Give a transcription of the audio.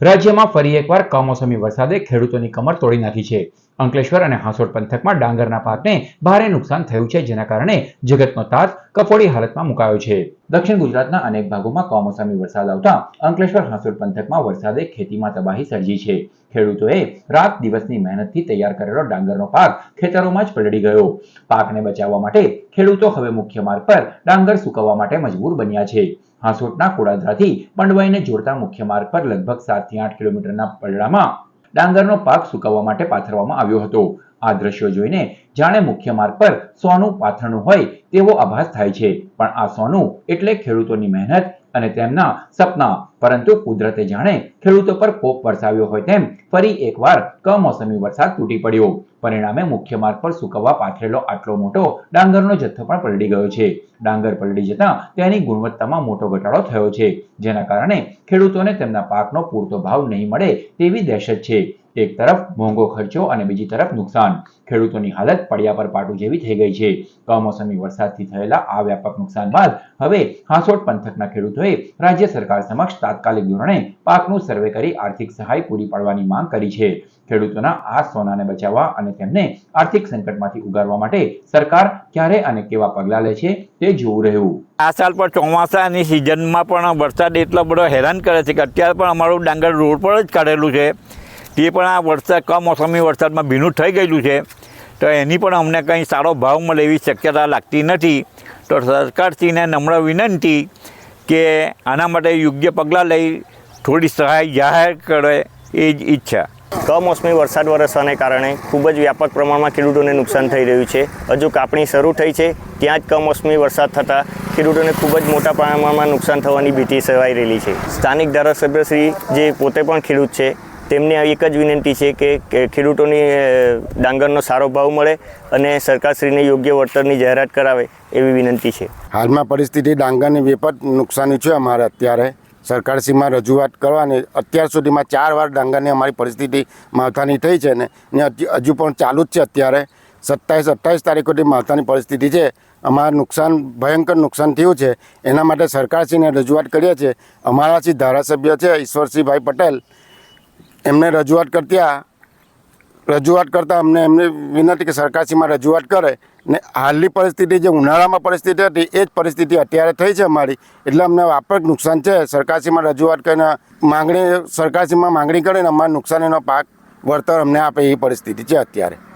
રાજ્યમાં ફરી એકવાર કમોસમી વરસાદે ખેડૂતોની કમર તોડી નાખી છે. અંકલેશ્વર અને હાંસોડ પંથકમાં ડાંગરના પાકને ભારે નુકસાન થયું છે, જેના કારણે જગતનો તાત કફોડી હાલતમાં મુકાયો છે. દક્ષિણ ગુજરાતના અનેક ભાગોમાં કમોસમી વરસાદ આવતા અંકલેશ્વર હાંસોડ પંથકમાં વરસાદે ખેતીમાં તબાહી સર્જી છે. ખેડૂતોએ રાત દિવસની મહેનતથી તૈયાર કરેલો ડાંગરનો પાક ખેતરોમાં જ પલળી ગયો. પાકને બચાવવા માટે ખેડૂતો હવે મુખ્ય માર્ગ પર ડાંગર સુકવવા માટે મજબૂર બન્યા છે. હાંસોટના કોડાદરાથી પંડવાઈને જોડતા મુખ્ય માર્ગ પર લગભગ સાતથી આઠ કિલોમીટરના પલડામાં ડાંગરનો પાક સુકાવવા માટે પાથરવામાં આવ્યો હતો. આ દ્રશ્યો જોઈને જાણે મુખ્ય માર્ગ પર સોનું પાથરણું હોય તેવો આભાસ થાય છે. પણ આ સોનું એટલે ખેડૂતોની મહેનત અને તેમના સપના. પરંતુ કુદરતે જાણે ખેડૂતો પર કોપ વરસાવ્યો હોય તેમ ફરી એકવાર કમોસમી વરસાદ તૂટી પડ્યો. પરિણામે મુખ્ય માર્ગ પર સુકવવા પાથરેલો આટલો મોટો ડાંગરનો જથ્થો પણ પલડી ગયો છે. ડાંગર પલડી જતા તેની ગુણવત્તામાં મોટો ઘટાડો થયો છે, જેના કારણે ખેડૂતોને તેમના પાકનો પૂરતો ભાવ નહીં મળે તેવી દહેશત છે. એક તરફ મોંઘો ખર્ચો અને બીજી તરફ નુકસાન. ખેડૂતોની હાલત પડ્યા પર પાટું જેવી થઈ ગઈ છે. કમોસમી વરસાદથી થયેલા આ વ્યાપક નુકસાન બાદ હવે હાંસોટ પંથકના ખેડૂતોએ રાજ્ય સરકાર સમક્ષ તાત્કાલિક ધોરણે પાકનું સર્વે કરી આર્થિક સહાય પૂરી પાડવાની માંગ કરી છે. ખેડૂતોના આ સોનાને બચાવવા અને તેમને આર્થિક સંકટમાંથી ઉગારવા માટે સરકાર ક્યારે અને કેવા પગલાં લે છે તે જોવું રહ્યું. આ સાલ પણ ચોમાસાની સિઝનમાં પણ વરસાદ એટલો બધો હેરાન કરે છે કે અત્યારે પણ અમારું ડાંગર રોડ પર જ કાઢેલું છે. તે પણ આ વરસાદ, કમોસમી વરસાદમાં ભીનું થઈ ગયેલું છે. તો એની પણ અમને કંઈ સારો ભાવ મળે એવી શક્યતા લાગતી નથી. તો સરકારશ્રીને નમ્ર વિનંતી કે આના માટે યોગ્ય પગલાં લઈ, થોડી સહાય જાહેર કરે એ જ ઈચ્છા. કમોસમી વરસાદ વરસવાને કારણે ખૂબ જ વ્યાપક પ્રમાણમાં ખેડૂતોને નુકસાન થઈ રહ્યું છે. હજુ કાપણી શરૂ થઈ છે, ત્યાં જ કમોસમી વરસાદ થતાં ખેડૂતોને ખૂબ જ મોટા પ્રમાણમાં નુકસાન થવાની ભીતિ સેવાઈ રહેલી છે. સ્થાનિક ધારાસભ્યશ્રી જે પોતે પણ ખેડૂત છે તેમને એક જ વિનંતી છે કે ખેડૂતોની ડાંગરનો સારો ભાવ મળે અને સરકારશ્રીને યોગ્ય વળતરની જાહેરાત કરાવે એવી વિનંતી છે. હાલમાં પરિસ્થિતિ ડાંગરની વેપત નુકસાની છે અમારે અત્યારે. સરકારશ્રીમાં રજૂઆત કરવાની. અત્યાર સુધીમાં ચાર વાર ડાંગરની અમારી પરિસ્થિતિ માવઠાની થઈ છે ને ને હજુ પણ ચાલુ જ છે અત્યારે. સત્તાવીસ, અઠ્ઠાવીસ તારીખ સુધી માવઠાની પરિસ્થિતિ છે. અમારા નુકસાન, ભયંકર નુકસાન થયું છે. એના માટે સરકારશ્રીને રજૂઆત કરીએ છીએ. અમારાથી ધારાસભ્ય છે ઈશ્વરસિંહભાઈ પટેલ. એમને રજૂઆત કરતા રજૂઆત કરતાં અમને એમને વિનંતી કે સરકારશ્રીમાં રજૂઆત કરે ને હાલની પરિસ્થિતિ જે ઉનાળામાં પરિસ્થિતિ હતી, એ જ પરિસ્થિતિ અત્યારે થઈ છે અમારી. એટલે અમને વ્યાપક નુકસાન છે. સરકારશ્રીમાં રજૂઆત કરીને માંગણી, સરકારશ્રીમાં માંગણી કરીને અમારા નુકસાનીનો પાક, વળતર અમને આપે એવી પરિસ્થિતિ છે અત્યારે.